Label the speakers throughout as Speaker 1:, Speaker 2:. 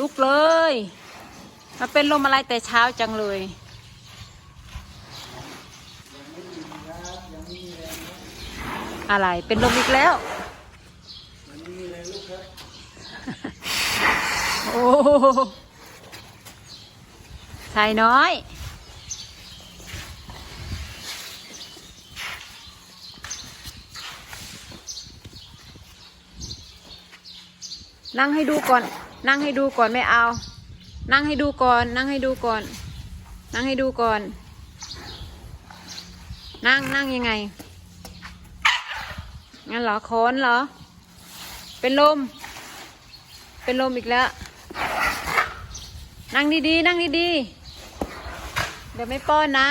Speaker 1: ลุกเลย มาเป็นลมอะไรแต่เช้าจังเลย อะไรเป็นลมอีกแล้ว โอ้ชายน้อยนั่งให้ดูก่อน นั่งให้ดูก่อนไม่เอา นั่งให้ดูก่อน นั่งให้ดูก่อน นั่งให้ดูก่อน นั่งนั่งยังไง งั้นเหรอโคนเหรอ เป็นลม เป็นลมอีกแล้ว นั่งดีๆ นั่งดีๆ เดี๋ยวไม่ป้อนนะ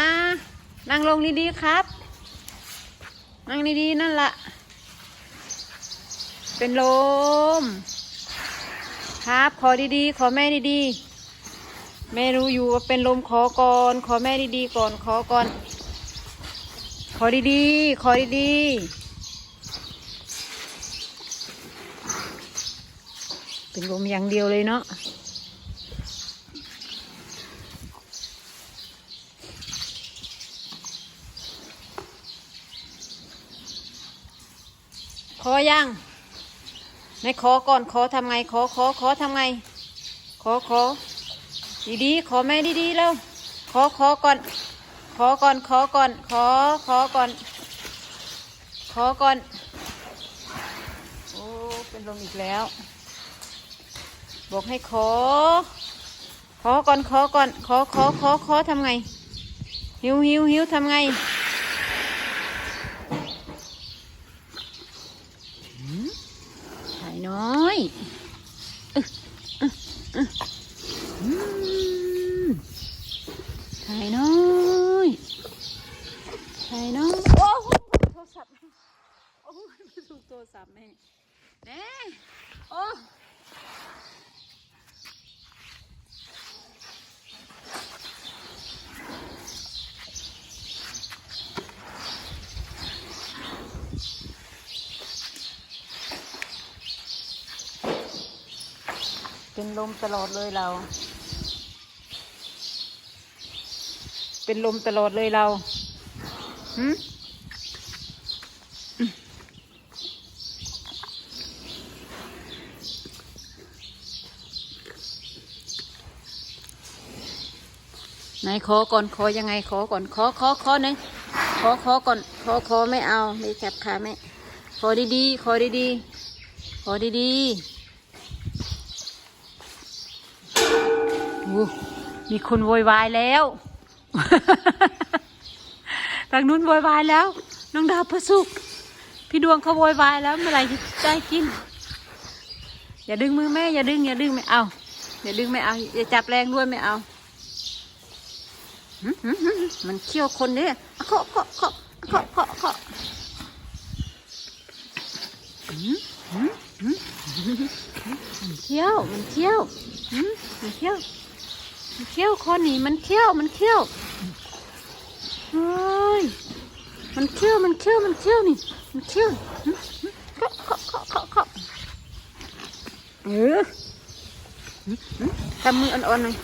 Speaker 1: นั่งลงดีๆครับ นั่งดีๆ นั่นละ เป็นลม ครับ ขอดีๆ ขอแม่ดีๆ แม่รู้อยู่ว่าเป็นลมขอก่อน ขอแม่ดีๆก่อนขอก่อน ขอดีๆ ขอดีๆ เป็นลมอย่างเดียวเลยเนาะขอยัง ไม่ขอก่อนขอทำไงขอขอขอทำไง ขอขอดีๆขอแม่ดีๆแล้วขอขอก่อน ขอก่อนขอก่อนขอขอก่อน ขอก่อนโอ้เป็นลมอีกแล้ว บอกให้ขอ ขอก่อนขอก่อน ขอขอขอขอทำไง หิวหิวหิวทำไง ชายน้อยอึ๊ะอึ๊ะอึ๊ะอืมชายน้อยชายน้อย โอ้โหโทรศัพท์โอ้ยไม่ถูกโทรศัพท์แม่แน่โอ้เป็นลมตลอดเลยเรา เป็นลมตลอดเลยเราหืม ไหนขอก่อนขอยังไงขอก่อนขอขอขอหน่อยขอขอก่อนขอขอไม่เอาไม่จับขาไม่ขอดีๆขอดีๆขอดีๆโอ้มีคนโวยวายแล้วทางนู้นโวยวายแล้ว น้องดาวพระสุกพี่ดวงเขาโวยวายแล้วเมื่อไหร่จะได้กิน อย่าดึงมือแม่อย่าดึงอย่าดึงไม่เอาอย่าดึงไม่เอาอย่าจับแรงด้วยไม่เอา มันเขี้ยวคนเนี่ยเคาะเคาะเคาะเคาะเคาะเคาะมันเขี้ยว มันเขี้ยวมันเขี้ยว มันเขี้ยวคนนี้มันเขี้ยว มันเขี้ยวเฮ้ย มันเคี้ยว มันเคี้ยว มันเคี้ยวนี่ มันเคี้ยวเคาะเคาะเคาะเคาะเคาะเออทำมืออ่อนๆหน่อย